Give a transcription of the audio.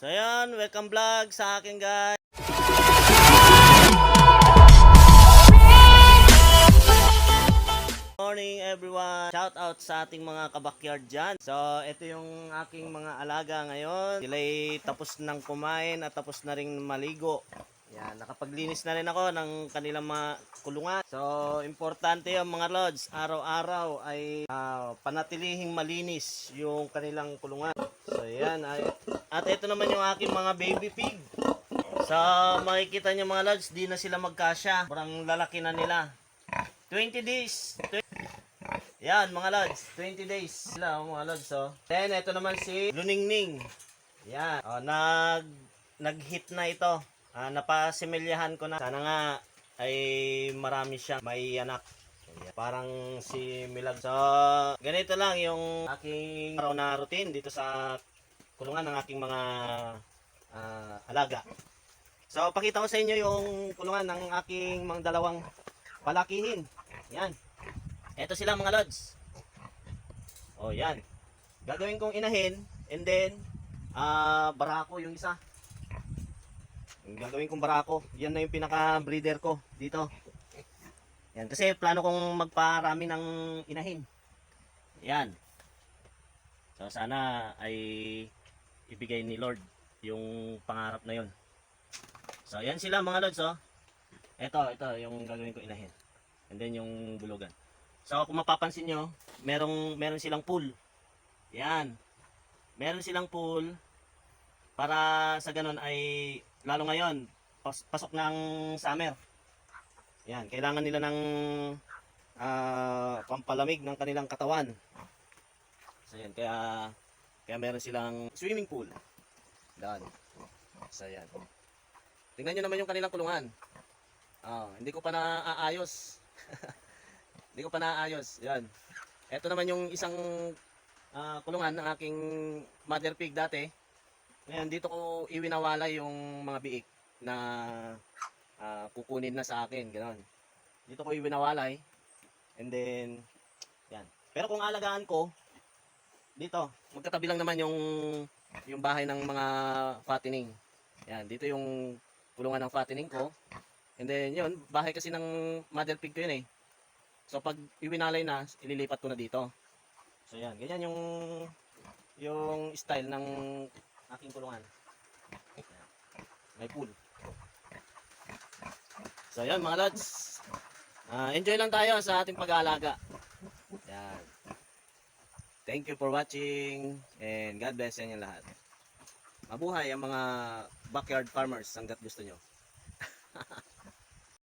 So yan, welcome vlog sa akin guys. Morning everyone! Shout out sa ating mga kabakyard dyan. So, ito yung aking mga alaga ngayon. Sila'y tapos ng kumain at tapos na rin maligo. Yan, nakapaglinis na rin ako ng kanilang mga kulungan. So, importante yung mga lods. Araw-araw ay ah, panatilihing malinis yung kanilang kulungan. So, yan. Ay, at ito naman yung aking mga baby pig. So, makikita nyo mga lods, di na sila magkasya. Parang lalaki na nila. 20 days. Tw- Yan, mga lods. 20 days sila, oh, mga lods. Oh. Then, ito naman si Luningning. Yan. Oh, nag, nag-hit na ito. Ah, napasimilyahan ko na. Sana nga ay marami siya may anak. Parang si Milag. So, ganito lang yung aking araw na routine dito sa kulungan ng aking mga ah, alaga. So, pakita ko sa inyo yung kulungan ng aking mga dalawang palakihin. Yan. Ito sila mga lods. Oh, yan. Gagawin kong inahin and then ah barako yung isa. Yung gagawin kong barako. Yan na yung pinaka breeder ko dito. Yan kasi plano kong magparami ng inahin. Yan. So sana ay ibigay ni Lord yung pangarap na yon. So yan sila mga lods oh. Ito, ito yung gagawin ko inahin. And then yung bulugan. So kung mapapansin nyo, merong, meron silang pool. Yan. Meron silang pool para sa ganun ay lalo ngayon pas- pasok ng summer. Yan, kailangan nila ng ah, pampalamig ng kanilang katawan. So yan, kaya kaya meron silang swimming pool. Yan. So yan. Tingnan nyo naman yung kanilang kulungan. Ah, hindi ko pa naaayos. hindi ko pa naaayos. Yan. Ito naman yung isang ah, kulungan ng aking mother pig dati. Ngayon, dito ko iwinawala yung mga biik na ah, kukunin na sa akin. Ganon. Dito ko iwinawalay. And then, yan. Pero kung alagaan ko, dito, magkatabi lang naman yung yung bahay ng mga fattening. Yan, dito yung kulungan ng fattening ko. And then yun, bahay kasi ng mother pig ko yun eh. So pag iwinalay na, ililipat ko na dito. So yan, ganyan yung yung style ng aking kulungan. May pool. So yan mga lads. Ah, enjoy lang tayo sa ating pag-aalaga. Yan. Thank you for watching and God bless sa inyo lahat. Mabuhay ang mga backyard farmers hanggat gusto nyo.